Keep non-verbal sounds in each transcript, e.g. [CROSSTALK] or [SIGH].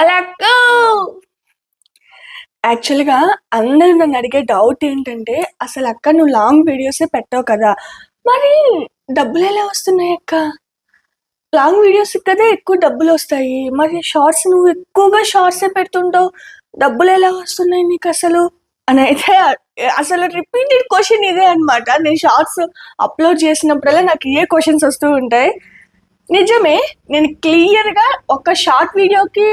అలక్క యాక్చువల్‌గా అందరూ నన్ను అడిగే డౌట్ ఏంటంటే, అసలు అక్క నువ్వు లాంగ్ వీడియోసే పెట్టావు కదా! మరి డబ్బులు ఎలా వస్తున్నాయి అక్క? లాంగ్ వీడియోస్ కదా ఎక్కువ డబ్బులు వస్తాయి మరి షార్ట్స్ నువ్వు ఎక్కువగా షార్ట్సే పెడుతుంటావు. డబ్బులెలా వస్తున్నాయి నీకు అసలు అని అయితే అసలు రిపీటెడ్ క్వశ్చన్ ఇదే అన్నమాట. నేను షార్ట్స్ అప్‌లోడ్ చేసినప్పుడల్లా నాకు ఏ క్వశ్చన్స్ వస్తూ ఉంటాయి. నిజమే. నేను క్లియర్‌గా ఒక షార్ట్ వీడియోకి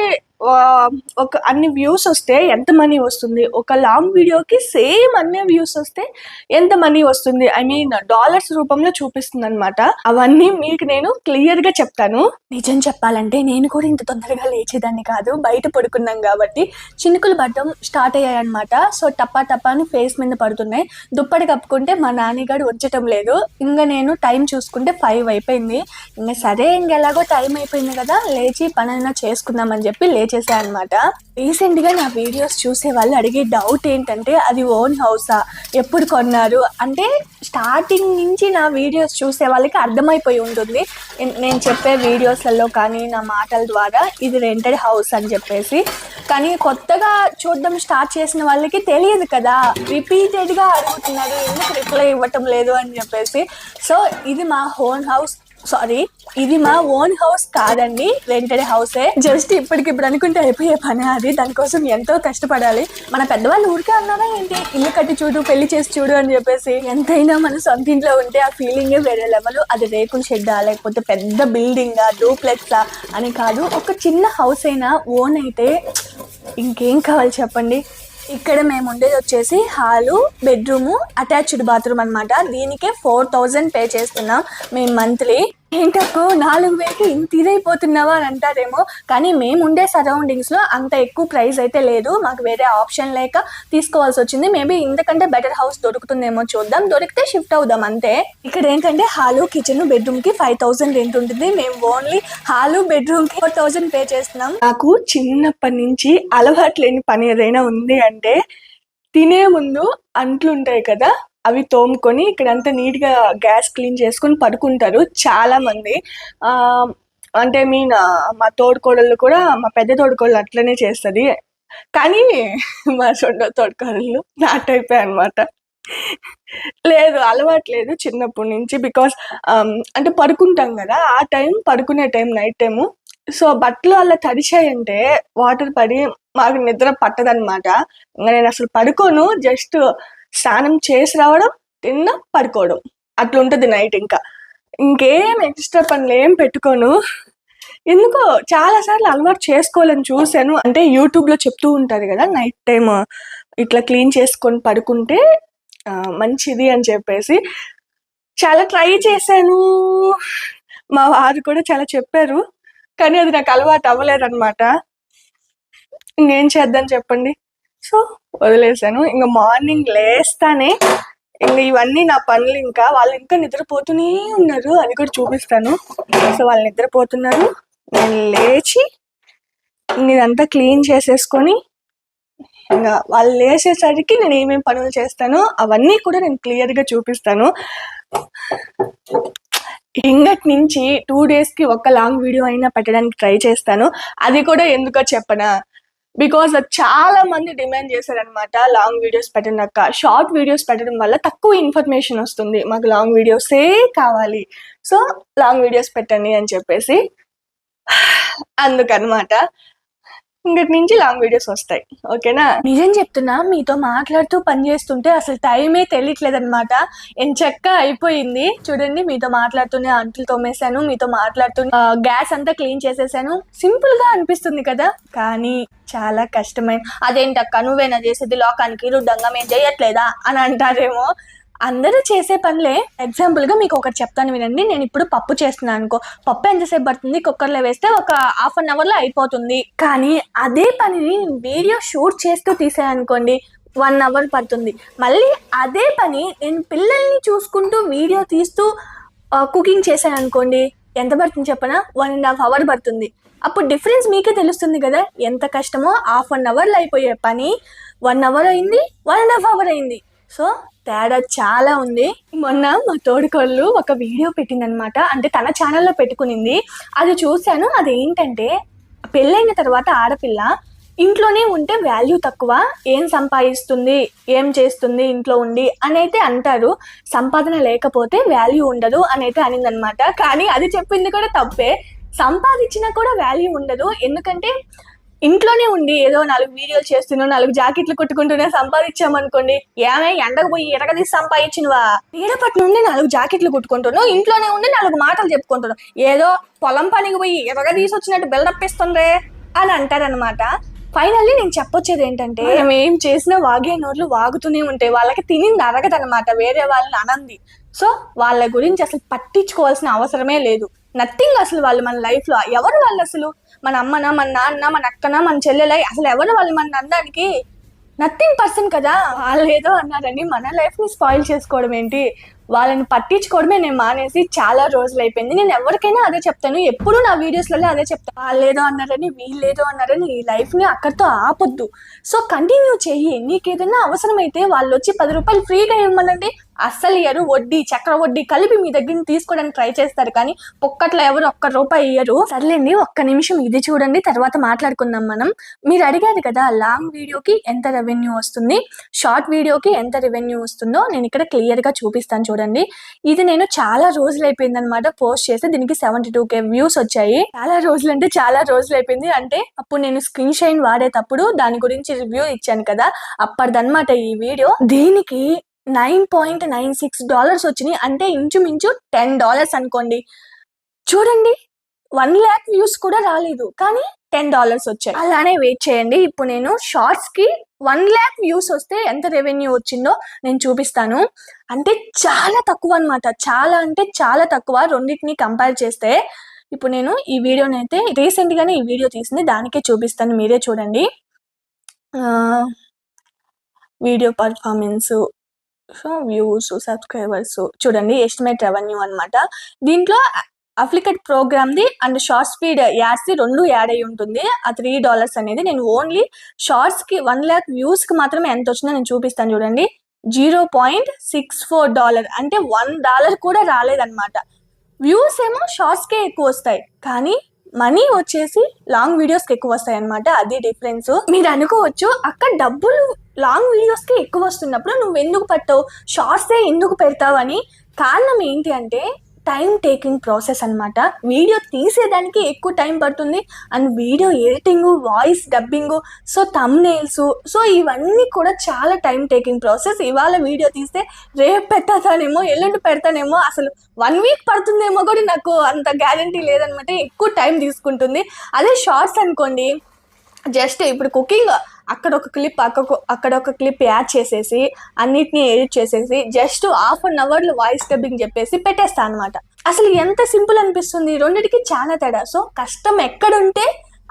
ఒక అన్ని వ్యూస్ వస్తే ఎంత మనీ వస్తుంది? ఒక లాంగ్ వీడియోకి సేమ్ అన్ని వ్యూస్ వస్తే ఎంత మనీ వస్తుంది? ఐ మీన్ డాలర్స్ రూపంలో చూపిస్తుంది అనమాట అవన్నీ మీకు నేను క్లియర్గా చెప్తాను. నిజం చెప్పాలంటే నేను కూడా ఇంత తొందరగా లేచేదాన్ని కాదు. బయట పడుకున్నాం కాబట్టి చినుకులు పడడం స్టార్ట్ అయ్యాయి అనమాట సో, టపా టపా అని ఫేస్ మీద పడుతున్నాయి. దుప్పటి కప్పుకుంటే మా నాన్నగారు ఉంచటం లేదు. ఇంకా నేను టైం చూసుకుంటే ఫైవ్ అయిపోయింది. ఇంకా సరే ఇంకెలాగో ఎలాగో టైం అయిపోయింది కదా! లేచి పనైనా చేసుకుందాం అని చెప్పి లేచేసా అనమాట. రీసెంట్‌గా నా వీడియోస్ చూసే వాళ్ళు అడిగే డౌట్ ఏంటంటే, అది ఓన్ హౌసా? ఎప్పుడు కొన్నారు? అంటే స్టార్టింగ్ నుంచి నా వీడియోస్ చూసే వాళ్ళకి అర్థమైపోయి ఉంటుంది. నేను చెప్పే వీడియోస్‌లలో కానీ, నా మాటల ద్వారా ఇది రెంటెడ్ హౌస్ అని చెప్పేసి. కానీ కొత్తగా చూడడం స్టార్ట్ చేసిన వాళ్ళకి తెలియదు కదా! రిపీటెడ్‌గా అడుగుతున్నారు. ఎందుకు రిప్లై ఇవ్వటం లేదు అని చెప్పేసి. సో, ఇది మా ఓన్ హౌస్ సారీ ఇది మా ఓన్ హౌస్ కాదండి. రెంటెడ్ హౌసే. జస్ట్ ఇప్పటికిప్పుడు అనుకుంటే అయిపోయే పని అది. దానికోసం ఎంతో కష్టపడాలి. మన పెద్దవాళ్ళు ఊరికే అన్నారా ఏంటి? ఇల్లు కట్టి చూడు, పెళ్ళి చేసి చూడు అని చెప్పేసి. ఎంతైనా మన సొంత ఇంట్లో ఉంటే ఆ ఫీలింగే వేరే లెవెల్. అది రేకుల షెడ్డా? లేకపోతే పెద్ద బిల్డింగా? డూప్లెక్సా? అని కాదు. ఒక చిన్న హౌస్ అయినా ఓన్ అయితే ఇంకేం కావాలి చెప్పండి? ఇక్కడ మేము ఉండేది వచ్చేసి హాలు, బెడ్‌రూము, అటాచ్డ్ బాత్రూమ్ అన్నమాట. దీనికే 4000 పే చేస్తున్నాం మేము మంత్లీ. ఏంటక్కో 4000కి ఇంత ఇదైపోతున్నావా అని అంటారేమో. కానీ మేము ఉండే సరౌండింగ్స్‌లో అంత ఎక్కువ ప్రైస్ అయితే లేదు. మాకు వేరే ఆప్షన్ లేక తీసుకోవాల్సి వచ్చింది. మేబీ ఇంతకంటే బెటర్ హౌస్ దొరుకుతుందేమో చూద్దాం. దొరికితే షిఫ్ట్ అవుదాం అంతే. ఇక్కడ ఏంటంటే హాలు, కిచెన్, బెడ్‌రూమ్‌కి 5000 రెంట్ ఉంటుంది. మేము ఓన్లీ హాలు, బెడ్‌రూమ్‌కి 4000 పే చేస్తున్నాం. నాకు చిన్నప్పటి నుంచి అలవాటు లేని పని ఏదైనా ఉంది అంటే తినే ముందు అంట్లు ఉంటాయి కదా! అవి తోముకొని ఇక్కడంతా నీట్‌గా గ్యాస్ క్లీన్ చేసుకొని పడుకుంటారు చాలా మంది. అంటే మీన్ మా తోడుకోడళ్ళు కూడా మా పెద్ద తోడుకోళ్ళు అట్లనే చేస్తది. కానీ మా సొండ తోడికోడళ్ళు నా టైపే అన్నమాట. లేదు అలవాటు లేదు చిన్నప్పటి నుంచి. బికాస్ అంటే పడుకుంటాం కదా! ఆ టైం పడుకునే టైం నైట్ టైము. సో, బట్టలు అలా తడిచాయంటే వాటర్ పడి మాకు నిద్ర పట్టదనమాట నేను అసలు పడుకోను. జస్ట్ స్నానం చేసి రావడం, తిన్న పడుకోవడం. అట్లుంటుంది నైట్ ఇంకా. ఇంకేం ఎక్స్‌ట్రా పనులు ఏం పెట్టుకోను. ఎందుకో చాలాసార్లు అలవాటు చేసుకోవాలని చూసాను. అంటే యూట్యూబ్‌లో చెప్తూ ఉంటారు కదా! నైట్ టైం ఇట్లా క్లీన్ చేసుకొని పడుకుంటే మంచిది అని చెప్పేసి. చాలా ట్రై చేశాను. మా వారు కూడా చాలా చెప్పారు. కానీ అది నాకు అలవాటు అవ్వలేదన్నమాట. ఇంకేం చేద్దాం చెప్పండి. సో, వదిలేసాను. ఇంకా మార్నింగ్ లేస్తానే ఇంకా ఇవన్నీ నా పనులు ఇంకా. వాళ్ళు ఇంకా నిద్రపోతూనే ఉన్నారు. అది కూడా చూపిస్తాను. సో, వాళ్ళు నిద్రపోతున్నారు. నేను లేచి ఇదంతా క్లీన్ చేసేసుకొని ఇంకా వాళ్ళు లేసేసరికి నేను ఏమేమి పనులు చేస్తానో అవన్నీ కూడా నేను క్లియర్‌గా చూపిస్తాను. ఇంగటి నుంచి టూ డేస్‌కి ఒక లాంగ్ వీడియో అయినా పెట్టడానికి ట్రై చేస్తాను. అది కూడా ఎందుకో చెప్పనా? బికాస్ చాలా మంది డిమాండ్ చేశారన్నమాట. లాంగ్ వీడియోస్ పెట్టినాక షార్ట్ వీడియోస్ పెట్టడం వల్ల తక్కువ ఇన్ఫర్మేషన్ వస్తుంది. మాకు లాంగ్ వీడియోసే కావాలి. సో, లాంగ్ వీడియోస్ పెట్టండి అని చెప్పేసి. [SIGHS] అందుకనమాట. ఇంకటి నుంచి లాంగ్ వీడియోస్ వస్తాయి. ఓకేనా? నిజం చెప్తున్నా మీతో మాట్లాడుతూ పని చేస్తుంటే అసలు టైమే తెలియట్లేదు తెలియట్లేదన్నమాట. ఎంచక్కా అయిపోయింది. చూడండి మీతో మాట్లాడుతూనే అంట్లు తోమేసాను. మీతో మాట్లాడుతూ గ్యాస్ అంతా క్లీన్ చేసేసాను. సింపుల్‌గా అనిపిస్తుంది కదా! కానీ చాలా కష్టమైన అదేంటక్క నువ్వేనా చేసేది లోకానికి రుడ్డంగా మేము చేయట్లేదా? అని అంటారేమో. అందరూ చేసే పనులే. ఎగ్జాంపుల్‌గా మీకు ఒకటి చెప్తాను వినండి. నేను ఇప్పుడు పప్పు చేస్తున్నాను అనుకో. పప్పు ఎంతసేపు పడుతుంది? కుక్కర్‌లో వేస్తే ఒక హాఫ్ అన్ అవర్‌లో అయిపోతుంది. కానీ అదే పనిని వీడియో షూట్ చేస్తూ తీసాననుకోండి వన్ అవర్ పడుతుంది. మళ్ళీ అదే పని నేను పిల్లల్ని చూసుకుంటూ వీడియో తీస్తూ కుకింగ్ కుకింగ్ చేశాననుకోండి ఎంత పడుతుంది చెప్పనా? 1 ½ అవర్ పడుతుంది. అప్పుడు డిఫరెన్స్ మీకే తెలుస్తుంది కదా! ఎంత కష్టమో హాఫ్ అన్ అవర్‌లో అయిపోయే పని వన్ అవర్ అయింది. వన్ అండ్ హాఫ్ అవర్ అయింది. సో, తేడా చాలా ఉంది. మొన్న మా తోడుకోళ్ళు ఒక వీడియో పెట్టిందనమాట. అంటే తన ఛానల్లో పెట్టుకునింది. అది చూశాను. అది ఏంటంటే పెళ్ళైన తర్వాత ఆడపిల్ల ఇంట్లోనే ఉంటే వాల్యూ తక్కువ. ఏం సంపాదిస్తుంది? ఏం చేస్తుంది ఇంట్లో ఉండి? అని అయితే అంటారు. సంపాదన లేకపోతే వాల్యూ ఉండదు అని అయితే అనిందనమాట. కానీ అది చెప్పింది కూడా తప్పే. సంపాదించినా కూడా వాల్యూ ఉండదు. ఎందుకంటే ఇంట్లోనే ఉండి ఏదో నాలుగు వీడియోలు చేస్తున్నావు నాలుగు జాకెట్లు కుట్టుకుంటూనే సంపాదించామనుకోండి ఏమే ఎండకు పోయి ఎరగదీసి సంపాదించినవా? నీడపట్టు నుండి నాలుగు జాకెట్లు కుట్టుకుంటున్నావు ఇంట్లోనే ఉండి నాలుగు మాటలు చెప్పుకుంటున్నావు. ఏదో పొలం పనికి పోయి ఎరగదీసి వచ్చినట్టు బిల్డప్ ఇస్తుందే అని అంటారనమాట ఫైనల్లీ నేను చెప్పొచ్చేది ఏంటంటే మనం ఏం చేసినా వాగే నోట్లు వాగుతూనే ఉంటాయి. వాళ్ళకి తినింది అరగదనమాట వేరే వాళ్ళని అనంది. సో వాళ్ళ గురించి అసలు పట్టించుకోవాల్సిన అవసరమే లేదు. నథింగ్ అసలు వాళ్ళు మన లైఫ్లో ఎవరు వాళ్ళు అసలు? మన అమ్మన మన నాన్న మన అక్కన మన చెల్లెల అసలు ఎవరు వాళ్ళు మన అందరికి నథింగ్ పర్సన్ కదా. వాళ్ళు ఏదో అన్నారని మన లైఫ్ని స్పాయిల్ చేసుకోవడం ఏంటి? వాళ్ళని పట్టించుకోవడమే నేను మానేసి చాలా రోజులు అయిపోయింది. నేను ఎవరికైనా అదే చెప్తాను. ఎప్పుడు నా వీడియోస్లలో అదే చెప్తాను వాళ్ళు ఏదో అన్నారని వీళ్ళేదో అన్నారని ఈ లైఫ్ని అక్కడితో ఆపొద్దు. సో కంటిన్యూ చెయ్యి. నీకు ఏదైనా అవసరమైతే వాళ్ళు వచ్చి పది రూపాయలు ఫ్రీగా ఇవ్వమనండి. అస్సలు ఇయ్యరు. వడ్డీ చక్ర వడ్డీ కలిపి మీ దగ్గర నుంచి తీసుకోవడానికి ట్రై చేస్తారు. కానీ పొక్కట్లో ఎవరు ఒక్క రూపాయి ఇయ్యరు. సర్లేండి ఒక్క నిమిషం ఇది చూడండి తర్వాత మాట్లాడుకుందాం మనం. మీరు అడిగారు కదా లాంగ్ వీడియోకి ఎంత రెవెన్యూ వస్తుంది? షార్ట్ వీడియోకి ఎంత రెవెన్యూ వస్తుందో నేను ఇక్కడ క్లియర్గా చూపిస్తాను చూడండి. ఇది నేను చాలా రోజులు అయిపోయింది అనమాట పోస్ట్ చేస్తే దీనికి సెవెంటీ టూ కే వ్యూస్ వచ్చాయి. చాలా రోజులు అంటే చాలా రోజులు అయిపోయింది అంటే అప్పుడు నేను స్క్రీన్ షైన్ వాడేటప్పుడు దాని గురించి రివ్యూ ఇచ్చాను కదా అప్పటిదన్నమాట ఈ వీడియో. దీనికి nine point nine six dollars వచ్చినాయి. అంటే ఇంచుమించు టెన్ డాలర్స్ అనుకోండి. చూడండి వన్ ల్యాక్ వ్యూస్ కూడా రాలేదు. కానీ టెన్ డాలర్స్ వచ్చాయి. అలానే వెయిట్ చేయండి. ఇప్పుడు నేను షార్ట్స్కి వన్ ల్యాక్ వ్యూస్ వస్తే ఎంత రెవెన్యూ వచ్చిందో నేను చూపిస్తాను. అంటే చాలా తక్కువ అనమాట చాలా అంటే చాలా తక్కువ. రెండింటిని కంపేర్ చేస్తే ఇప్పుడు నేను ఈ వీడియోని అయితే రీసెంట్ గానే ఈ వీడియో తీసింది. దానికే చూపిస్తాను. మీరే చూడండి. Video performance so views subscribers చూడండి ఎస్టిమేట్ రెవెన్యూ అన్నమాట. దీంట్లో అప్లికెట్ program the and short speed ads the రెండు యాడ్ అయి ఉంటుంది. ఆ త్రీ డాలర్స్ అనేది నేను ఓన్లీ షార్ట్స్కి వన్ ల్యాక్ వ్యూస్కి మాత్రమే ఎంత వచ్చిందో నేను చూపిస్తాను చూడండి. Zero point six four dollar అంటే వన్ డాలర్ కూడా రాలేదన్నమాట. వ్యూస్ ఏమో షార్ట్స్ కే ఎక్కువ వస్తాయి. కానీ మనీ వచ్చేసి లాంగ్ వీడియోస్కి ఎక్కువ వస్తాయి అనమాట అది డిఫరెన్స్ మీరు అనుకోవచ్చు అక్కడ డబ్బులు లాంగ్ వీడియోస్కి ఎక్కువ వస్తున్నప్పుడు నువ్వు ఎందుకు పెట్టావు? షార్ట్సే ఎందుకు పెడతావు అని కారణం ఏంటి అంటే టైం టేకింగ్ ప్రాసెస్ అనమాట వీడియో తీసేదానికి ఎక్కువ టైం పడుతుంది. And video editing voice dubbing so thumbnails so ఇవన్నీ కూడా చాలా టైం టేకింగ్ ప్రాసెస్ ఇవాళ వీడియో తీస్తే రేపు పెడతానేమో ఎల్లుండి పెడతానేమో అసలు వన్ వీక్ పడుతుందేమో కూడా నాకు అంత గ్యారంటీ లేదనమాట ఎక్కువ టైం తీసుకుంటుంది. అదే షార్ట్స్ అనుకోండి జస్ట్ ఇప్పుడు కుకింగ్ అక్కడ ఒక క్లిప్ అక్కడ అక్కడ ఒక క్లిప్ యాడ్ చేసేసి అన్నిటిని ఎడిట్ చేసేసి జస్ట్ హాఫ్ అన్ అవర్లో వాయిస్ డబ్బింగ్ చెప్పేసి పెట్టేస్తా అనమాట అసలు ఎంత సింపుల్ అనిపిస్తుంది. రెండిటికి చాలా తేడా. సో కష్టం ఎక్కడుంటే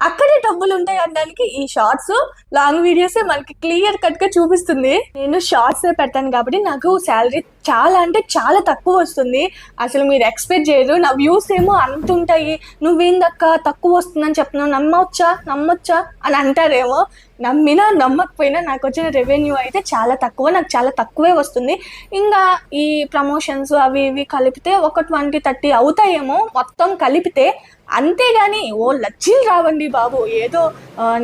అక్కడే డబ్బులు ఉంటాయి అనడానికి ఈ షార్ట్స్ లాంగ్ వీడియోసే మనకి క్లియర్ కట్గా చూపిస్తుంది. నేను షార్ట్స్ పెట్టాను కాబట్టి నాకు శాలరీ చాలా అంటే చాలా తక్కువ వస్తుంది. అసలు మీరు ఎక్స్పెక్ట్ చేయరు. నా వ్యూస్ ఏమో అంత ఉంటాయి. నువ్వేందక్క? తక్కువ వస్తుందని చెప్తున్నావు. నమ్మవచ్చా నమ్మొచ్చా? అని అంటారేమో. నమ్మినా నమ్మకపోయినా నాకు వచ్చిన రెవెన్యూ అయితే చాలా తక్కువ. నాకు చాలా తక్కువే వస్తుంది. ఇంకా ఈ ప్రమోషన్స్ అవి ఇవి కలిపితే ఒక ట్వంటీ థర్టీ అవుతాయేమో మొత్తం కలిపితే అంతేగాని ఓ లచ్చలు రావండి బాబు. ఏదో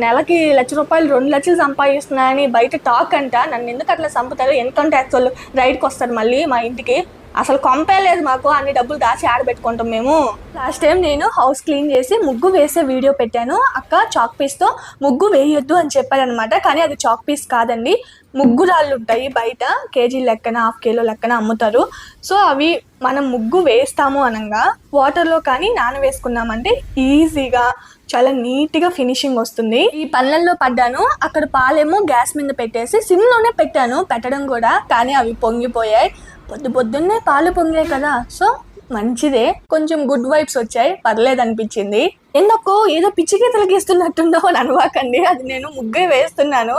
నెలకి లక్ష రూపాయలు రెండు లక్షలు సంపాదిస్తున్నాయని బయట టాక్ అంట. నన్ను ఎందుకు అట్లా చంపుతారు? ఇన్కమ్ ట్యాక్స్ వాళ్ళు రైడ్కి వస్తారు మళ్ళీ. మా ఇంటికి. అసలు కొంపే లేదు మాకు అన్ని డబ్బులు దాచి ఆడబెట్టుకుంటాం మేము. లాస్ట్ టైం నేను హౌస్ క్లీన్ చేసి ముగ్గు వేసే వీడియో పెట్టాను. అక్క చాక్ పీస్తో ముగ్గు వేయొద్దు అని చెప్పారనమాట కానీ అది చాక్ పీస్ కాదండి. ముగ్గు రాళ్ళు ఉంటాయి బయట. కేజీ లెక్కన హాఫ్ కిలో లెక్కన అమ్ముతారు. సో అవి మనం ముగ్గు వేస్తాము అనగా. వాటర్లో కానీ నానవేసుకున్నామంటే ఈజీగా చాలా నీట్గా ఫినిషింగ్ వస్తుంది. ఈ పళ్ళల్లో పడ్డాను. అక్కడ పాలేమో గ్యాస్ మీద పెట్టేసి సిమ్లోనే పెట్టాను. పెట్టడం కూడా. కానీ అవి పొంగిపోయాయి. పొద్దు పొద్దున్నే పాలు పొంగాయి కదా. సో మంచిదే. కొంచెం గుడ్ వైబ్స్ వచ్చాయి. పర్లేదు అనిపించింది ఎందుకో ఏదో పిచ్చి గీతలు గీస్తున్నట్టుందో అని అనవాకండి. అది నేను ముగ్గే వేస్తున్నాను.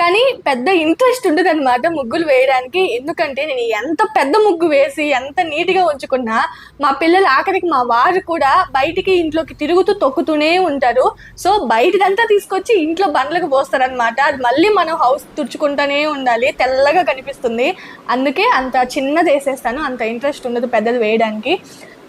కానీ పెద్ద ఇంట్రెస్ట్ ఉండదు అనమాట ముగ్గులు వేయడానికి. ఎందుకంటే నేను ఎంత పెద్ద ముగ్గు వేసి ఎంత నీట్గా ఉంచుకున్నా మా పిల్లలు ఆఖరికి మా వారు కూడా బయటికి ఇంట్లోకి తిరుగుతూ తొక్కుతూనే ఉంటారు. సో బయటదంతా తీసుకొచ్చి ఇంట్లో బండ్లకు పోస్తారనమాట అది మళ్ళీ మనం హౌస్ తుడుచుకుంటూనే ఉండాలి. తెల్లగా కనిపిస్తుంది. అందుకే అంత చిన్నది వేసేస్తాను. అంత ఇంట్రెస్ట్ ఉండదు పెద్దది వేయడానికి.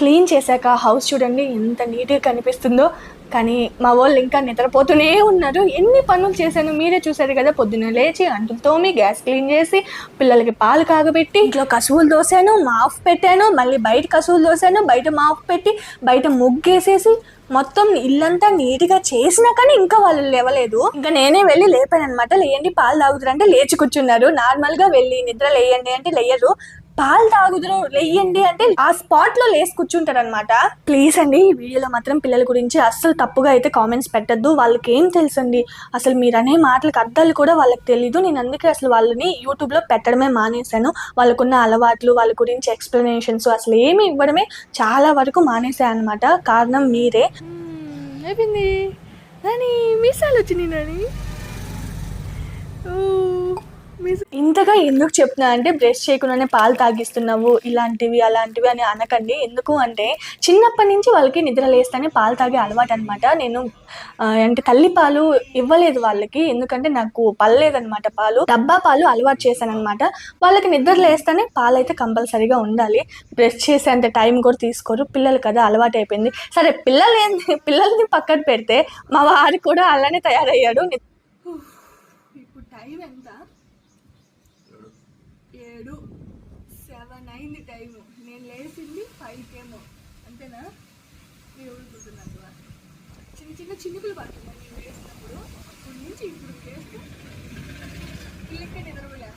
క్లీన్ చేశాక హౌస్ చూడండి ఎంత నీట్గా కనిపిస్తుందో. కానీ మా వాళ్ళు ఇంకా నిద్రపోతూనే ఉన్నారు. ఎన్ని పనులు చేశాను మీరే చూసారు కదా పొద్దున్న లేచి అంటులు తోమి గ్యాస్ క్లీన్ చేసి పిల్లలకి పాలు కాగబెట్టి ఇంట్లో కసువులు దోశాను మాఫ్ పెట్టాను మళ్ళీ బయట కసువులు దోశాను బయట మాఫ్ పెట్టి బయట ముగ్గేసేసి మొత్తం ఇల్లంతా నీట్గా చేసినా కానీ ఇంకా వాళ్ళు లేవలేదు. ఇంకా నేనే వెళ్ళి లేపాను అనమాట లేయండి పాలు తాగుతారు అంటే లేచి కూర్చున్నారు. నార్మల్గా వెళ్ళి నిద్ర లేయండి అంటే లేయరు. పాలు తాగుదురు లేయండి అంటే ఆ స్పాట్లో లేసి కూర్చుంటారు అనమాట ప్లీజ్ అండి ఈ వీడియోలో మాత్రం పిల్లల గురించి అస్సలు తప్పుగా అయితే కామెంట్స్ పెట్టద్దు. వాళ్ళకి ఏం తెలుసండి? అసలు మీరు అనే మాటలకు అర్థాలు కూడా వాళ్ళకి తెలీదు. నేను అందుకే అసలు వాళ్ళని యూట్యూబ్లో పెట్టడమే మానేశాను. వాళ్ళకున్న అలవాట్లు వాళ్ళ గురించి ఎక్స్ప్లెనేషన్స్ అసలు ఏమి ఇవ్వడమే చాలా వరకు మానేశాను అనమాట కారణం మీరే. అయిపోయింది. నాని మీసాలు వచ్చినాయి నాని. ఇంతగా ఎందుకు చెప్తున్నా అంటే బ్రష్ చేయకుండానే పాలు తాగిస్తున్నావు ఇలాంటివి అలాంటివి అని అనకండి. ఎందుకు అంటే చిన్నప్పటి నుంచి వాళ్ళకి నిద్ర లేస్తేనే పాలు తాగే అలవాటు అనమాట నేను అంటే తల్లి పాలు ఇవ్వలేదు వాళ్ళకి. ఎందుకంటే నాకు పర్లేదన్నమాట పాలు. డబ్బా పాలు అలవాటు చేశాను అనమాట వాళ్ళకి నిద్ర లేస్తేనే పాలు అయితే కంపల్సరీగా ఉండాలి. బ్రష్ చేసేంత టైం కూడా తీసుకోరు. పిల్లలు కదా అలవాటు అయిపోయింది. సరే పిల్లలు ఏంది పిల్లల్ని పక్కన పెడితే మా వారు కూడా అలానే తయారయ్యాడు ఇప్పుడు టైం ఎంత ఏడు సెవెన్ అయింది టైం నేను లేచింది ఫైవ్కి ఏమో అంతేనా మీరు ఊరుకుంటున్నారు చిన్న చిన్న చినుకులు పడుతున్నాయి. నేను వేసినప్పుడు అప్పటి నుంచి ఇప్పుడు వేస్తే పిల్లకే నిద్రపోలే.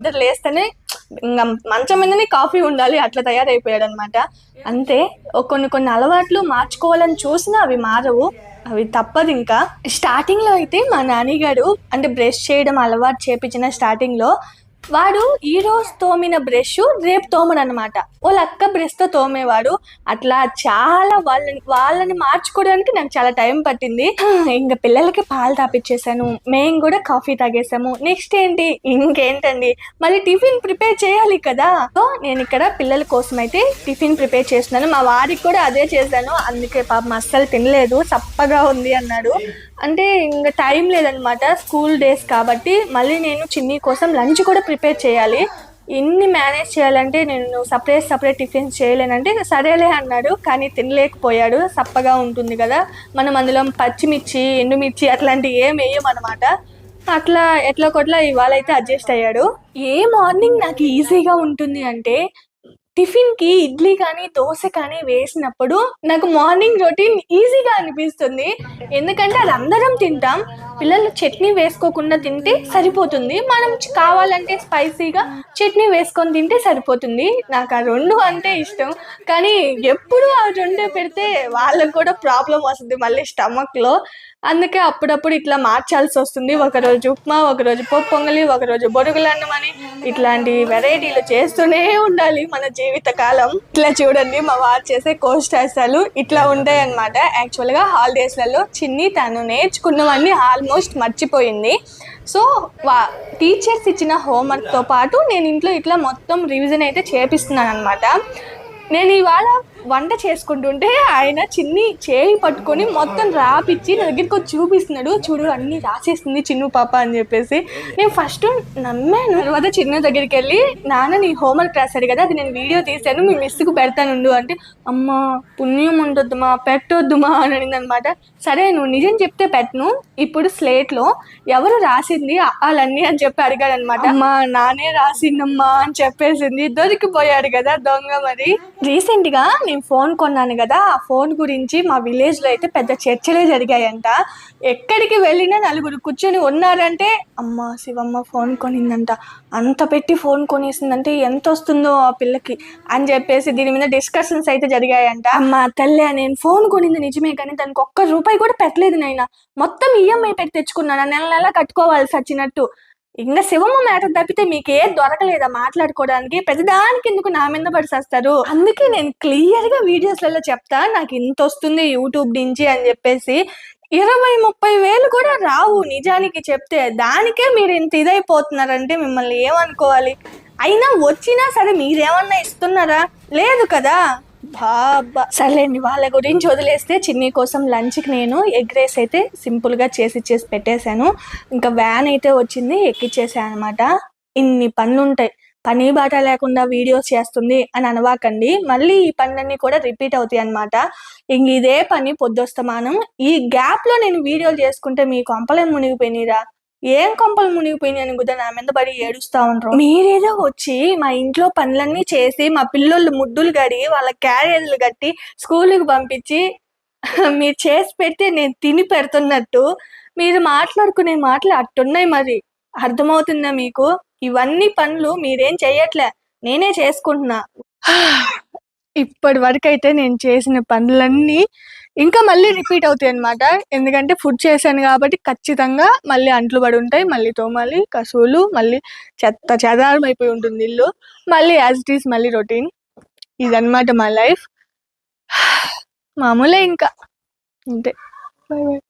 ఇద్దరు లేస్తేనే ఇంకా మంచం మీదనే కాఫీ ఉండాలి అట్లా తయారైపోయాడు అనమాట అంతే కొన్ని కొన్ని అలవాట్లు మార్చుకోవాలని చూసినా అవి మారవు. అవి తప్పదు ఇంకా. స్టార్టింగ్లో అయితే మా నాన్నగారు అంటే బ్రష్ చేయడం అలవాటు చేపించిన స్టార్టింగ్లో వాడు ఈ రోజు తోమిన బ్రష్ రేపు తోమడు అనమాట వాళ్ళ అక్క బ్రష్తో తోమేవాడు. అట్లా చాలా వాళ్ళని వాళ్ళని మార్చుకోవడానికి నాకు చాలా టైం పట్టింది. [CLEARS THROAT] ఇంకా పిల్లలకి పాలు తాపిచ్చేసాను. మేము కూడా కాఫీ తాగేసాము. నెక్స్ట్ ఏంటి? ఇంకేంటండి? మళ్ళీ టిఫిన్ ప్రిపేర్ చేయాలి కదా. సో నేను ఇక్కడ పిల్లల కోసం అయితే టిఫిన్ ప్రిపేర్ చేస్తున్నాను. మా వారికి కూడా అదే చేశాను. అందుకే పాపం అస్సలు తినలేదు. చప్పగా ఉంది అన్నాడు. అంటే ఇంకా టైం లేదనమాట స్కూల్ డేస్ కాబట్టి. మళ్ళీ నేను చిన్ని కోసం లంచ్ కూడా ప్రిపేర్ చేయాలి. ఇన్ని మేనేజ్ చేయాలంటే నేను సపరేట్ సపరేట్ టిఫిన్స్ చేయలేనంటే సరేలే అన్నాడు కానీ తినలేకపోయాడు. సప్పగా ఉంటుంది కదా మనం అందులో పచ్చిమిర్చి ఎండుమిర్చి అట్లాంటివి ఏం వేయమన్నమాట అట్లా ఎట్లా కొట్లా ఇవాళ అయితే అడ్జస్ట్ అయ్యాడు. ఏ మార్నింగ్ నాకు ఈజీగా ఉంటుంది అంటే టిఫిన్కి ఇడ్లీ కానీ దోశ కానీ వేసినప్పుడు నాకు మార్నింగ్ రొటీన్ ఈజీగా అనిపిస్తుంది. ఎందుకంటే అది అందరం తింటాం. పిల్లలు చట్నీ వేసుకోకుండా తింటే సరిపోతుంది. మనం కావాలంటే స్పైసీగా చట్నీ వేసుకొని తింటే సరిపోతుంది. నాకు ఆ రెండు అంటే ఇష్టం. కానీ ఎప్పుడు ఆ రెండు పెడితే వాళ్ళకు కూడా ప్రాబ్లం వస్తుంది. మళ్ళీ స్టమక్లో. అందుకే అప్పుడప్పుడు ఇట్లా మార్చాల్సి వస్తుంది. ఒకరోజు ఉప్మా ఒకరోజు పప్పు పొంగలి ఒకరోజు బొరుగులన్నమని ఇట్లాంటి వెరైటీలు చేస్తూనే ఉండాలి మన జీవిత కాలం ఇట్లా చూడండి మా వారు చేసే కోష్టాసాలు ఇట్లా ఉంటాయి అనమాట యాక్చువల్గా హాలిడేస్లలో చిన్ని తను నేర్చుకున్నవన్నీ ఆల్మోస్ట్ మర్చిపోయింది. సో వా టీచర్స్ ఇచ్చిన హోంవర్క్తో పాటు నేను ఇంట్లో ఇట్లా మొత్తం రివిజన్ అయితే చేపిస్తున్నాను అనమాట నేను ఇవాళ వంట చేసుకుంటుంటే ఆయన చిన్ని చేయి పట్టుకొని మొత్తం రాపిచ్చి నా దగ్గరికి వచ్చి చూపిస్తున్నాడు. చూడు అన్ని రాసేస్తుంది చిన్ను పాప అని చెప్పేసి. నేను ఫస్ట్ నమ్మాను. తర్వాత చిన్న దగ్గరికి వెళ్ళి నాన్న నీ హోంవర్క్ రాశాడు కదా అది నేను వీడియో తీశాను మీ మిస్కు పెడతానుండు అంటే అమ్మా పుణ్యం ఉండొద్దుమా పెట్టొద్దుమా అని అనింది అనమాట సరే నువ్వు నిజం చెప్తే పెట్టను ఇప్పుడు స్లేట్లో ఎవరు రాసింది వాళ్ళన్నీ అని చెప్పి అడిగాడు అనమాట అమ్మా నానే రాసిందమ్మా అని చెప్పేసింది. దొరికిపోయాడు కదా దొంగ మరి. రీసెంట్గా నేను ఫోన్ కొన్నాను కదా ఆ ఫోన్ గురించి మా విలేజ్లో అయితే పెద్ద చర్చలే జరిగాయంట. ఎక్కడికి వెళ్ళినా నలుగురు కూర్చొని ఉన్నారంటే అమ్మ శివమ్మ ఫోన్ కొనిందంట. అంత పెట్టి ఫోన్ కొనేసిందంటే ఎంత వస్తుందో ఆ పిల్లకి అని చెప్పేసి దీని మీద డిస్కషన్స్ అయితే జరిగాయంట. అమ్మ తల్లే నేను ఫోన్ కొనింది నిజమే కానీ దానికి ఒక్క రూపాయి కూడా పెట్టలేదు నాయన. మొత్తం ఈఎంఐ పెట్టి తెచ్చుకున్నాను. నెల నెల కట్టుకోవాల్సి వచ్చినట్టు. ఇంకా శివమ్మ మ్యాటర్ తప్పితే మీకు ఏ దొరకలేదా మాట్లాడుకోవడానికి? ప్రతిదానికి ఎందుకు నా మీద పడిసేస్తారు? అందుకే నేను క్లియర్గా వీడియోస్లలో చెప్తా నాకు ఇంత వస్తుంది యూట్యూబ్ నుంచి అని చెప్పేసి. ఇరవై ముప్పై వేలు కూడా రావు నిజానికి చెప్తే. దానికే మీరు ఇంత ఇదైపోతున్నారంటే మిమ్మల్ని ఏమనుకోవాలి? అయినా వచ్చినా సరే మీరేమన్నా ఇస్తున్నారా? లేదు కదా? బాబా. సర్లేండి వాళ్ళ గురించి వదిలేస్తే చిన్ని కోసం లంచ్కి నేను ఎగ్ రైస్ అయితే సింపుల్గా చేసి చేసి పెట్టేశాను. ఇంకా వ్యాన్ అయితే వచ్చింది ఎక్కిచ్చేసాను అనమాట ఇన్ని పనులు ఉంటాయి పని బాట లేకుండా వీడియోస్ చేస్తుంది అని అనవాకండి. మళ్ళీ ఈ పనులన్నీ కూడా రిపీట్ అవుతాయి అనమాట ఇంక ఇదే పని పొద్దుస్తమానం. ఈ గ్యాప్లో నేను వీడియోలు చేసుకుంటే మీ కొంపలే మునిగిపోయినరా ఏం కొంపలు మునిగిపోయినాయి అని కూడా నా మీద పడి ఏడుస్తా ఉంటారు మీరేదో వచ్చి మా ఇంట్లో పనులన్నీ చేసి మా పిల్లోళ్ళు ముద్దులు గడి వాళ్ళ క్యారేజీలు కట్టి స్కూల్కి పంపించి మీరు చేసి పెడితే నేను తిని పెడుతున్నట్టు మీరు మాట్లాడుకునే మాటలు అట్టున్నాయి మరి. అర్థమవుతుందా మీకు? ఇవన్నీ పనులు మీరేం చెయ్యట్లే. నేనే చేసుకుంటున్నా. [SIGHS] ఇప్పటి వరకు అయితే నేను చేసిన పనులన్నీ ఇంకా మళ్ళీ రిపీట్ అవుతాయి అనమాట ఎందుకంటే ఫుడ్ చేశాను కాబట్టి ఖచ్చితంగా మళ్ళీ అంట్లు పడి ఉంటాయి మళ్ళీ తోమాలి కసువులు మళ్ళీ చెత్త చెదారం అయిపోయి ఉంటుంది ఇల్లు. మళ్ళీ యాజ్ ఇట్ ఈస్ మళ్ళీ రొటీన్ ఇదన్నమాట మా లైఫ్ [SIGHS] మామూలే ఇంకా. అంతే. Bye bye